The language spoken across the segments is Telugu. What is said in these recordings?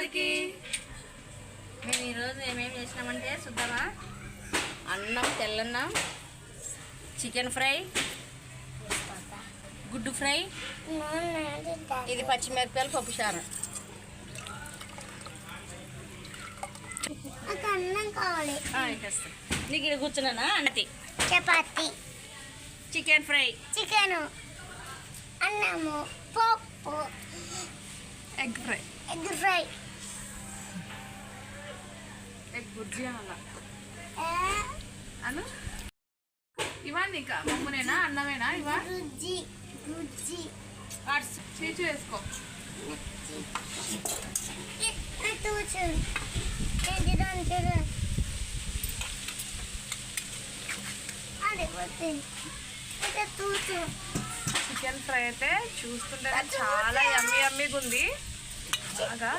అందరికీ. మేము ఈరోజు ఏమేమి చేసినామంటే చూద్దామా? అన్నం తెల్లన్నం చికెన్ ఫ్రై గుడ్డు ఫ్రై ఇది పచ్చిమిరపకాయలు పప్పు చారు. నాకు ఇక్కడ కూర్చున్నానా? అన్నతి. చపాతి. Chicken fry. చికెను. అన్నము. పప్పు. Egg fry. Egg fry. Egg bhurji అలా అను ఇవన్నీ ఇంకా మమ్మనేనా అన్నమేనా ఇవా రుచి రుచి చీచు వేసుకో తూచు చూడండి చూడండి అదే పోతుంది ఇక తూచు చికెన్ ఫ్రై అయితే చూస్తుంటేనే చాలా యమ్మీ యమ్మీగా ఉంది బాగా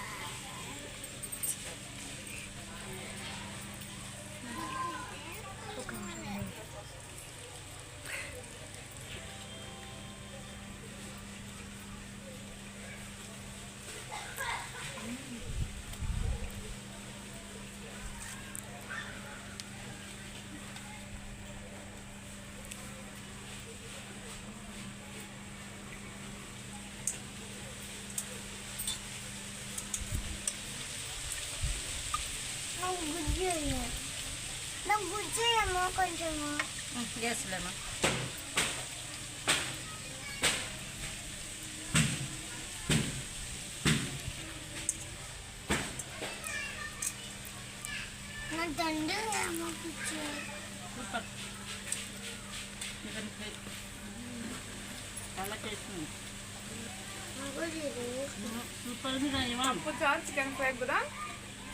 ఇవ్వం. పప్పు చారు చికెన్ ఫ్రై కూడా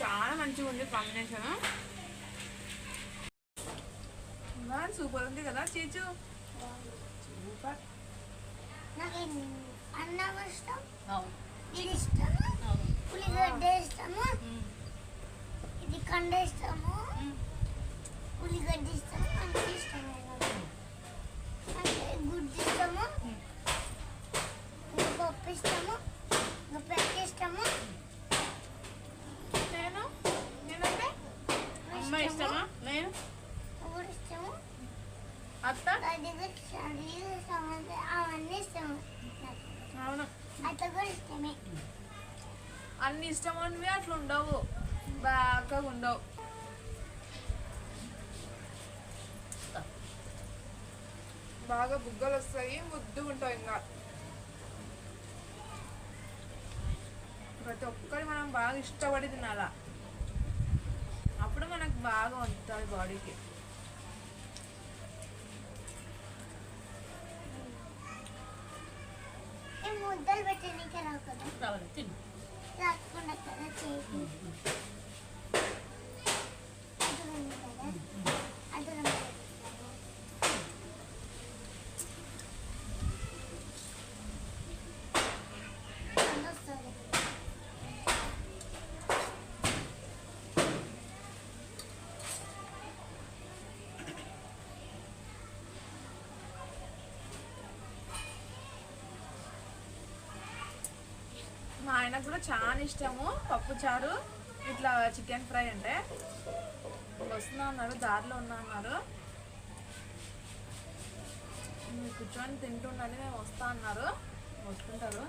చాలా మంచిగా ఉంది కాంబినేషన్ సూపర్ ఉంది కదా చీచు సూపర్ అన్నం ఇష్టం ఇది ఇష్టం అవును ఉల్లిగడ్డ ఇష్టము. ఇది కండ ఇష్టము ఉమ్. ఉల్లిగడ్డ ఇష్టము అంత ఇష్టము గుడ్డు ఇష్టము పప్పు ఇష్టము ఇంకా పెరుగు ఇష్టము నేను నేనంటే అమ్మ ఇష్టమా నేను ఒకటి ఇష్టము అత్త అది కూడా చలి సంబంధ అవన్నీ ఇష్టము నాకు. అవును? ఇష్టమే అన్ని ఇష్టం ఉన్నవి అట్లా ఉండవు. బాగా ఉండవు. బాగా బుగ్గలు వస్తాయి ముద్దు ఉంటాయి ఇంకా. ప్రతి ఒక్కరి మనం బాగా ఇష్టపడి తినాలా. అప్పుడు మనకు బాగా వండుతుంది బాడీకి ముద్దలు పెట్టడానికి రావు కదా రావాలి తిను. రాకుండా కదా చేసి కదా? అర్థమైంది కదా వస్తుంది మా ఆయనకు కూడా చాలా ఇష్టము. పప్పు చారు ఇట్లా చికెన్ ఫ్రై అంటే. వస్తున్నా అన్నారు దారిలో ఉన్నా అన్నారు. కూర్చొని తింటుండని మేము వస్తా అన్నారు. వస్తుంటారు.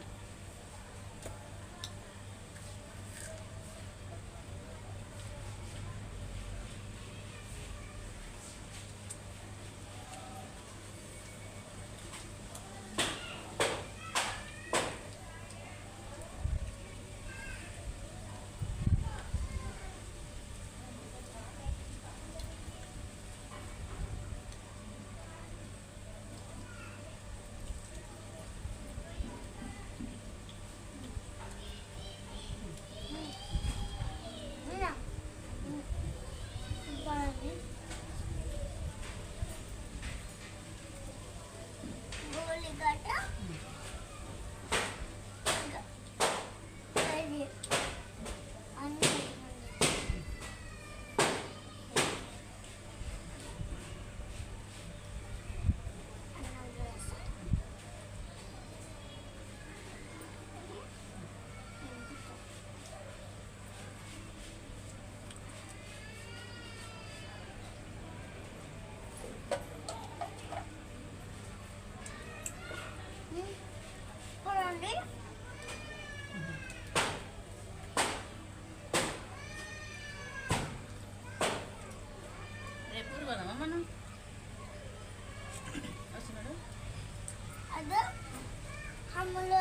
హమ్ములో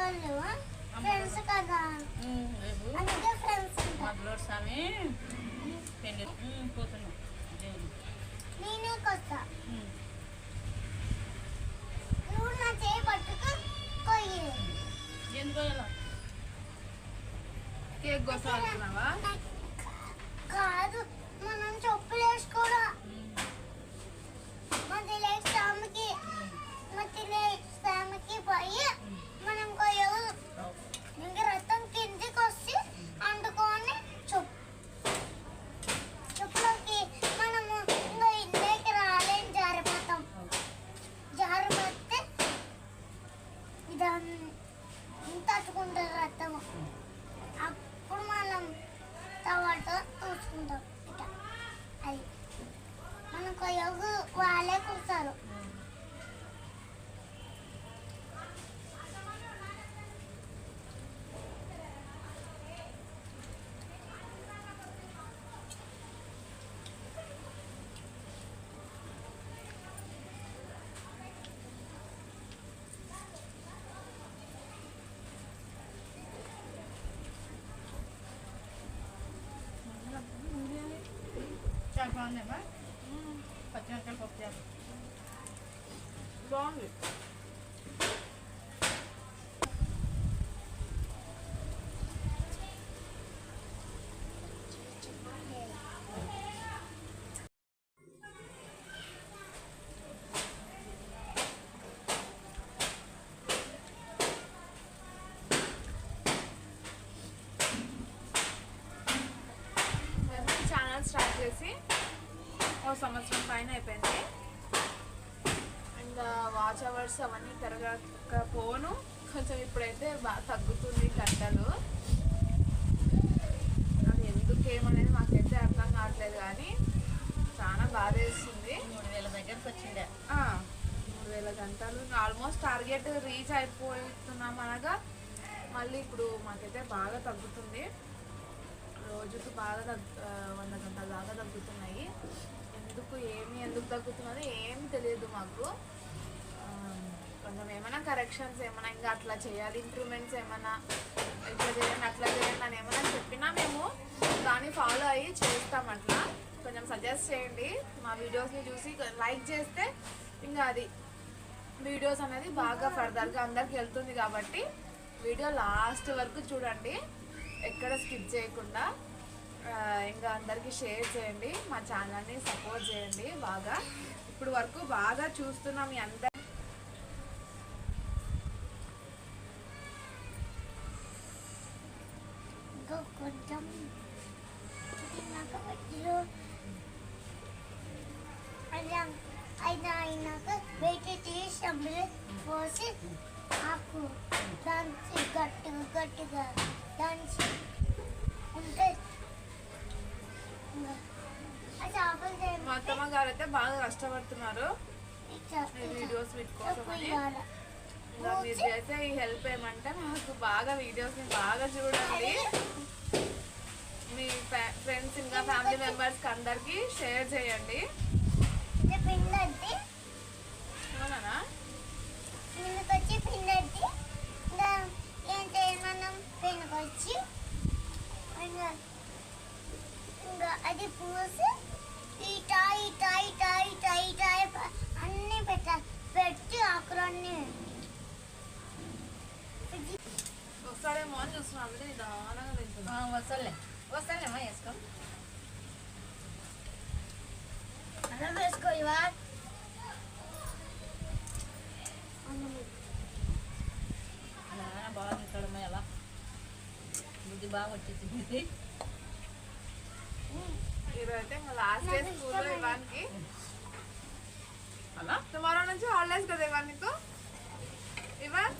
ఫ్రెండ్స్ కదా ఫ్రెండ్స్ మగ్లోడు స్వామి నేనే కొత్త నువ్వు నా చేయి పట్టుకు కొయ్యి ఎందుకు కాదు మనం చెప్పులు వేసుకోరా మరి లేస్తాముకి మరి లేస్తామకి పోయి మనం చాలా బాగుందమ్మా పచ్చిమిరకాయలు పప్పు చేస్తాం బాగుంది మేము ఛానల్ స్టార్ట్ చేసి ఒక సంవత్సరం పైన అయిపోయింది. అండ్ వాచ్ అవర్స్ అవన్నీ పెరగకపోను కొంచెం ఇప్పుడైతే బాగా తగ్గుతుంది గంటలు అది ఎందుకు ఏమనేది మాకైతే అర్థం కావట్లేదు కానీ చాలా బాధ వేస్తుంది మూడు వేల దగ్గరకు వచ్చిండే మూడు వేల గంటలు. ఆల్మోస్ట్ టార్గెట్ రీచ్ అయిపోతున్నాం అనగా మళ్ళీ ఇప్పుడు మాకైతే బాగా తగ్గుతుంది. రోజుకు బాగా తగ్గు వంద గంటల దాకా తగ్గుతున్నాయి. ఎందుకు ఏమి ఎందుకు తగ్గుతున్నది ఏమి తెలియదు మాకు. కొంచెం ఏమైనా కరెక్షన్స్ ఏమైనా ఇంకా అట్లా చేయాలి ఇంప్రూవ్మెంట్స్ ఏమైనా ఇట్లా చేయండి అట్లా చేయండి అని ఏమైనా చెప్పినా మేము దాన్ని ఫాలో అయ్యి చేస్తాం అట్లా. కొంచెం సజెస్ట్ చేయండి మా వీడియోస్ని చూసి లైక్ చేస్తే ఇంకా అది వీడియోస్ అనేది బాగా ఫర్దర్గా అందరికి వెళ్తుంది కాబట్టి వీడియో లాస్ట్ వరకు చూడండి ఎక్కడ స్కిప్ చేయకుండా. ఇంకా అందరికీ షేర్ చేయండి మా ఛానల్ని సపోర్ట్ చేయండి బాగా. ఇప్పుడు వరకు బాగా చూస్తున్నాం మీ అందరి కష్టపడుతున్నారు. వీడియోస్ వీటి కోసమని ఇంకా మీరు అయితే ఈ హెల్ప్ ఏమంటే మాకు బాగా వీడియోస్ని బాగా చూడండి. మీ ఫ్రెండ్స్ ఇంకా ఫ్యామిలీ మెంబర్స్కి అందరికీ షేర్ చేయండి. ఇది పిండి అవునా? పెనుకొచ్చి పిండి ఇంకా ఏం చేయాలి మనం పెనుకొచ్చి ఇంకా ఇంకా అది పూసి ఇట ఇట ఇట ఇట ఇట ప- అన్నీ పెట్టాలి పెట్టి ఆకులన్నీ వస్తాడేమో అని చూస్తున్నాం అందుకే నిదానంగా తింటున్నాం ఆ, వస్తాలే వస్తాలేమ్మా వేసుకో అన్నం వేసుకో ఇవా నాన్న బాగా తింటాడమ్మా ఎలా బుద్ధి బాగా వచ్చేసింది ఈరోజు అయితే ఇంకా లాస్ట్ డే స్కూల్లో ఇవానికి. అలా? టుమారో నుంచి హాలిడేస్ కదా ఇవాన్ నీకు? ఇవాన్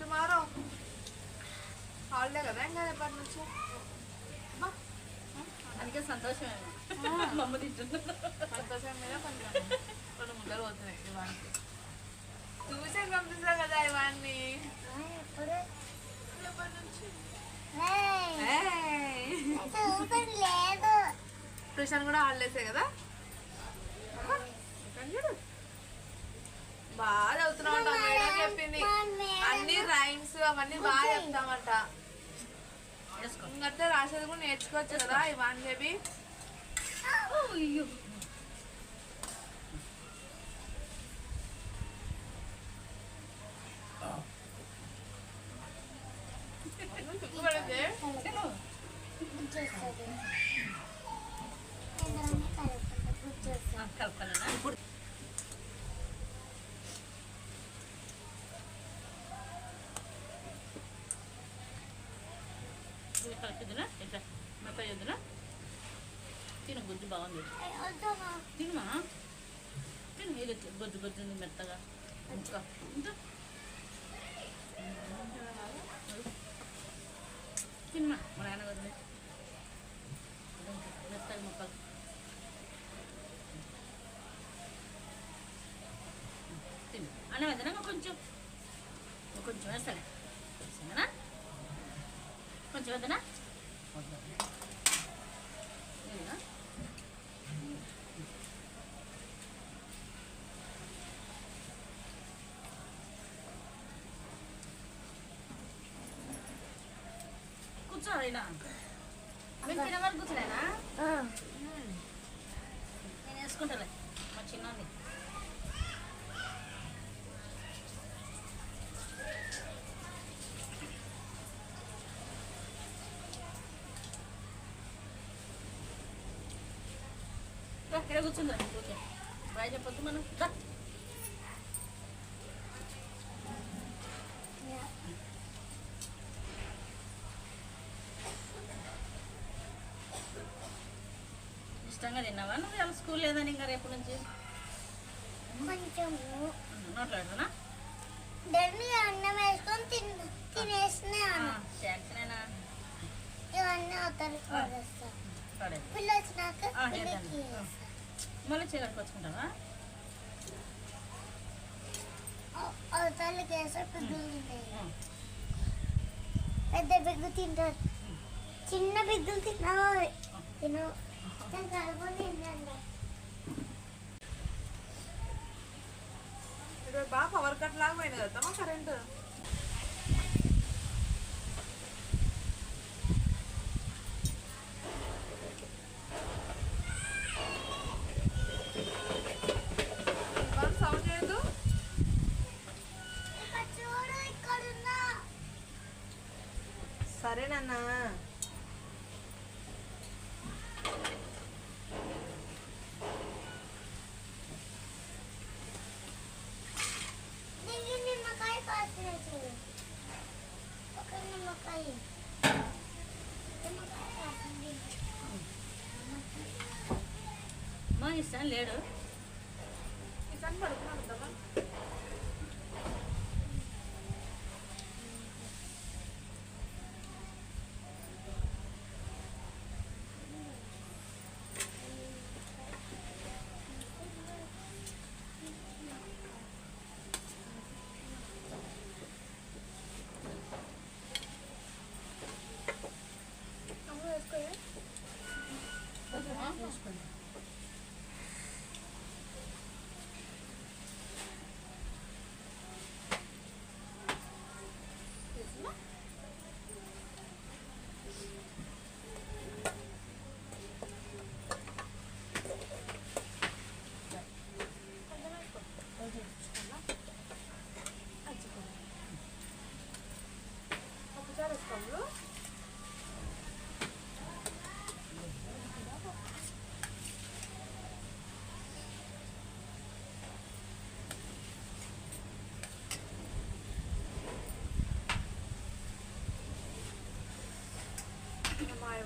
టుమారో హాలిడే కదా ఇంకా రేపటి నుంచి? అందుకే సంతోషమేమో మమ్మ తింటున్నా సంతోషం మీద కొంచెం కొన్ని ముద్దలు పోతున్నాయి ఇవానికి. చూసే పంపిస్తాం కదా ఇవాన్ని. ఎప్పుడు రేపటి నుంచి? ట్యూషన్ కూడా హాలిడేసే కదా. బాగా చదువుతున్నామంట మేడం చెప్పింది. అన్ని రైమ్స్ అవన్నీ బాగా చెప్తామంట ఇంకట్లా రాసేది కూడా నేర్చుకోవచ్చు కదా ఇవాన్ బేబీ అయ్యో సిగ్గుపడితే తిను. గుజ్జేస్తుంది నేను కలుపుకుంటా గుజ్జేస్తుంది ఆ, కలుపుకోవాలనా ఇప్పుడు ఇది కలుపుతుందినా ఇట్లా మెప్ప తిను గుజ్జు బాగుంది. వద్దామా తినుమా? తిను ఇది ఇట్లా గొజ్జు ఉంది మెత్తగా. ఇంకా ఇంకా. తినుమా మా నాన్న వదిలే మెత్తగా మొక్కలు. తిను. అన్న వదినా కొంచెం. కొంచెం వేస్తాను సరేనా? కొంచెం వద్దనా ఇదిగా కూర్చోరైనా మేము తినే వరకు కూర్చోలేనా నేను వేసుకుంటాలే మా చిన్నది రా, ఇక్కడ కూర్చుందా? ఓకే. బాయ్ చెప్పొద్దు మనం. రా. ఇష్టంగా తిన్నావా? నువ్వు ఇవాళ స్కూల్ లేదని ఇంకా రేపు నుంచి? నోట్లాడుతున్నా అన్నం వేసుకొని ఇవన్నీ అవతలకి మళ్ళీ తింటాయి ఆ. పెద్ద బిగ్గు తింటారు. చిన్న బిగ్గులు తిన్నావా? తిను నేను కలుపుకొని తిన్నాను ఇక్కడ బాగా పవర్ కట్ లాగా పోయింది కదా కరెంట్ సరేనన్నా దీనికి నిమ్మకాయ కాసిన చూడు ఒక నిమ్మకాయ నిమ్మకాయ కాసింది మా ఇష్టం లేడు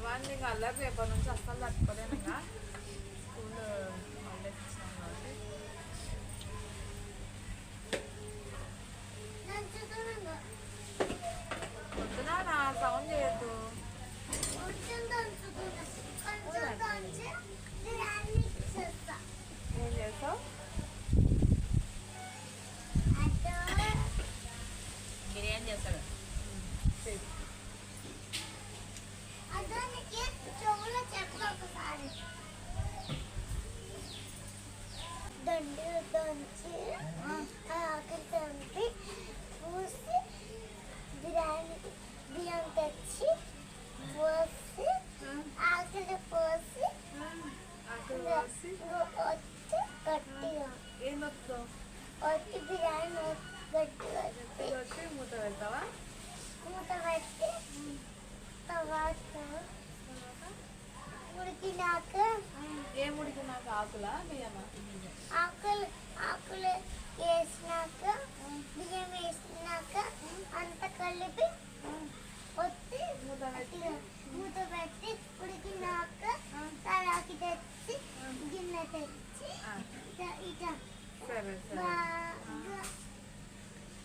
వాళ్ళు ఇంకా అల్లరి రేపటి నుంచి అస్సలు తట్టుకోలేను ఇంకా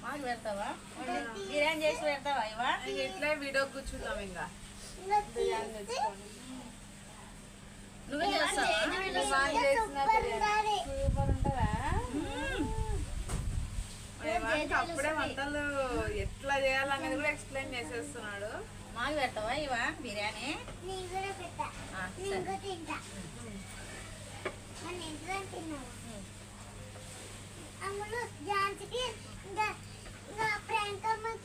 మాకు పెడతావా? బిర్యానీ చేసి పెడతావా ఇవా ఇట్లే వీడియో కూర్చుందాం ఇంకా. నువ్వే చేస్తావా? అప్పుడే వంటలు ఎట్లా చేయాలనేది కూడా ఎక్స్ప్లెయిన్ చేసేస్తున్నాడు. మాకు పెడతావా ఇవా బిర్యానీ? తింటా. Amulus jangan cekin, enggak enggak prank teman.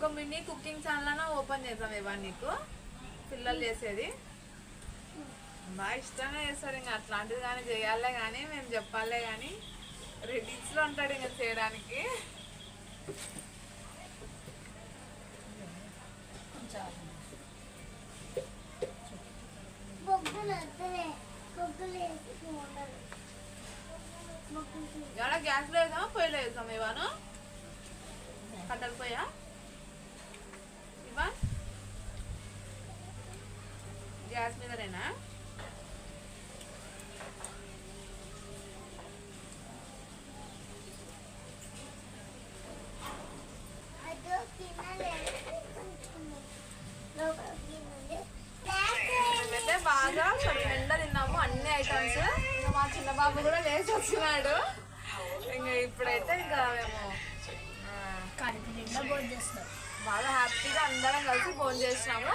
ఒక మినీ కుకింగ్ ఛానల్ ఓపెన్ చేద్దాం ఇవా నీకు? పిల్లలు చేసేది? బాగా ఇష్టంగా చేస్తాడు ఇంకా అట్లాంటిది కానీ చేయాలే కానీ మేము చెప్పాలే కానీ రెడీస్లో ఉంటాడు ఇంకా చేయడానికి. గ్యాస్లో వేసామా పొయ్యిలో వేసామా ఇవాను కట్టెల పొయ్యా ఇవా గ్యాస్ మీదనేనా? మేమైతే బాగా నిండా తిన్నాము అన్ని ఐటమ్స్ ఇంకా మా చిన్న బాబు కూడా లేచి వచ్చినాడు. ఇంకా ఇప్పుడైతే ఇంకా మేము ఆ, బాగా హ్యాపీగా అందరం కలిసి ఫోన్ చేసినాము.